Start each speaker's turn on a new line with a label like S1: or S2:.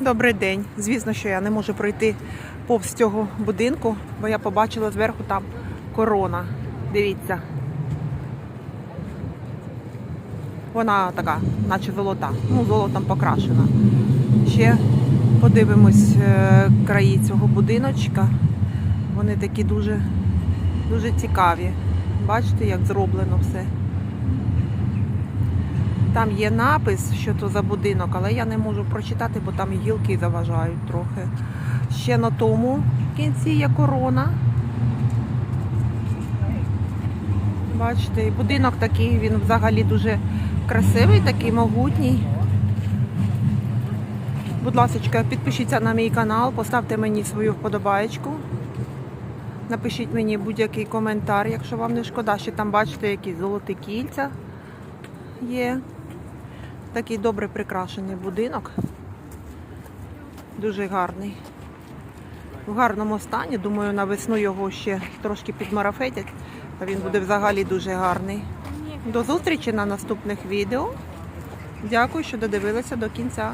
S1: Добрий день. Звісно, що я не можу пройти повз цього будинку, бо я побачила зверху там корона. Дивіться. Вона така, наче золота. Ну, золотом покрашена. Ще подивимось е, краї цього будиночка. Вони такі дуже, дуже цікаві. Бачите, як зроблено все. Там є напис, що то за будинок, але я не можу прочитати, бо там гілки заважають трохи. Ще на тому кінці є корона. Бачите, будинок такий, він взагалі дуже красивий, такий могутній. Будь ласка, підпишіться на мій канал, поставте мені свою вподобаєчку. Напишіть мені будь-який коментар, якщо вам не шкода, що там бачите якісь золоті кільця є. Такий добре прикрашений будинок. Дуже гарний. В гарному стані. Думаю, на весну його ще трошки підмарафетять. Та він буде взагалі дуже гарний. До зустрічі на наступних відео. Дякую, що додивилися до кінця.